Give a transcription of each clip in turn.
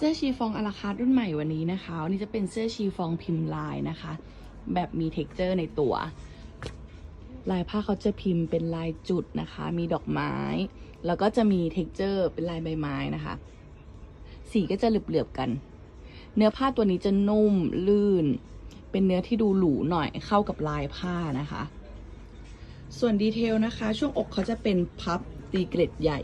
เสื้อชีฟองอาราคาร์ทรุ่นใหม่วันนี้นะคะวันนี้จะเป็นเสื้อชีฟองพิมพ์ลายนะคะ แบบมีเท็กเจอร์ในตัว ลายผ้าเขาจะพิมพ์เป็นลายจุดนะคะ มีดอกไม้ แล้วก็จะมีเท็กเจอร์เป็นลายใบไม้นะคะ สีก็จะเหลือบๆกัน เนื้อผ้าตัวนี้จะนุ่มลื่น เป็นเนื้อที่ดูหรูหน่อยเข้ากับลายผ้านะคะ ส่วนดีเทลนะคะ ช่วงอกเขาจะเป็นพับตีเกล็ดใหญ่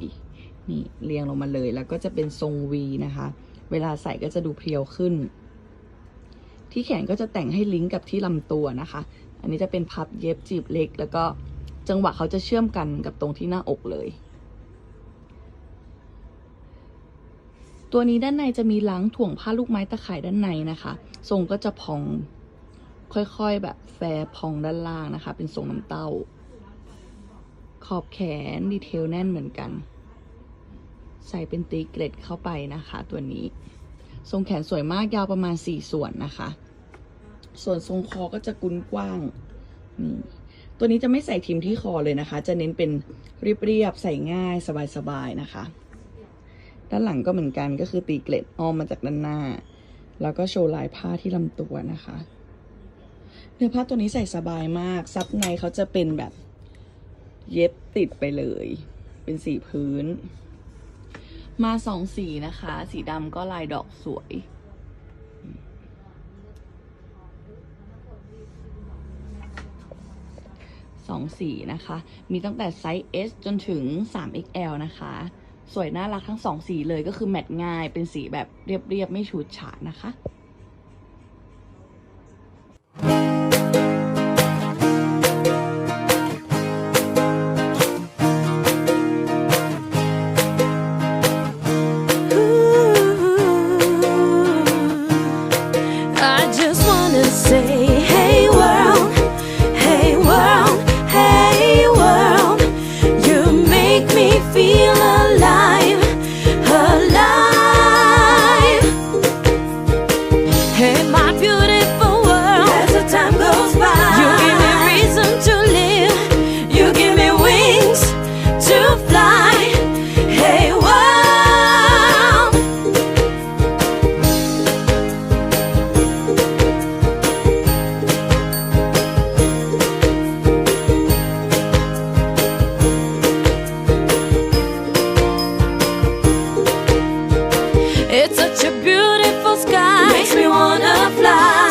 นี่เรียงลงมาเลยแล้วก็จะเป็นทรงวีนะคะ เวลาใส่ก็จะดูเพรียวขึ้น ที่แขนก็จะแต่งให้ลิงก์กับที่ลำตัวนะคะ อันนี้จะเป็นพับเย็บจีบเล็ก แล้วก็จังหวะเขาจะเชื่อมกันกับตรงที่หน้าอกเลย ตัวนี้ด้านในจะมีล้างถ่วงผ้าลูกไม้ตะข่ายด้านในนะคะ ทรงก็จะพองค่อยๆแบบแฟร์พองด้านล่างนะคะ เป็นทรงน้ำเต้า ขอบแขนดีเทลแน่นเหมือนกัน ใส่เป็นตีเกล็ดเข้าไปนะคะ ตัวนี้ ทรงแขนสวยมากยาวประมาณ 4 ส่วนนะคะ ส่วนทรงคอก็จะกุนกว้างนี่ตัวนี้จะไม่ใส่ทิมที่คอเลยนะคะ จะเน้นเป็นเรียบๆใส่ง่ายสบายๆนะคะ ด้านหลังก็เหมือนกันก็คือตีเกล็ดอ้อมมาจากด้านหน้า แล้วก็โชว์ลายผ้าที่ลำตัวนะคะ เนื้อผ้าตัวนี้ใส่สบายมาก ซับในเขาจะเป็นแบบเย็บติดไปเลย เป็นสีพื้น มาสองสีนะคะ สีดำก็ลายดอกสวย สองสีนะคะ มีตั้งแต่ไซส์ S จนถึง 3XL นะคะ สวยน่ารักทั้งสองสีเลยก็คือแมทง่ายเป็นสีแบบเรียบๆ ไม่ฉูดฉาดนะคะ day. It's such a beautiful sky. Makes me wanna fly.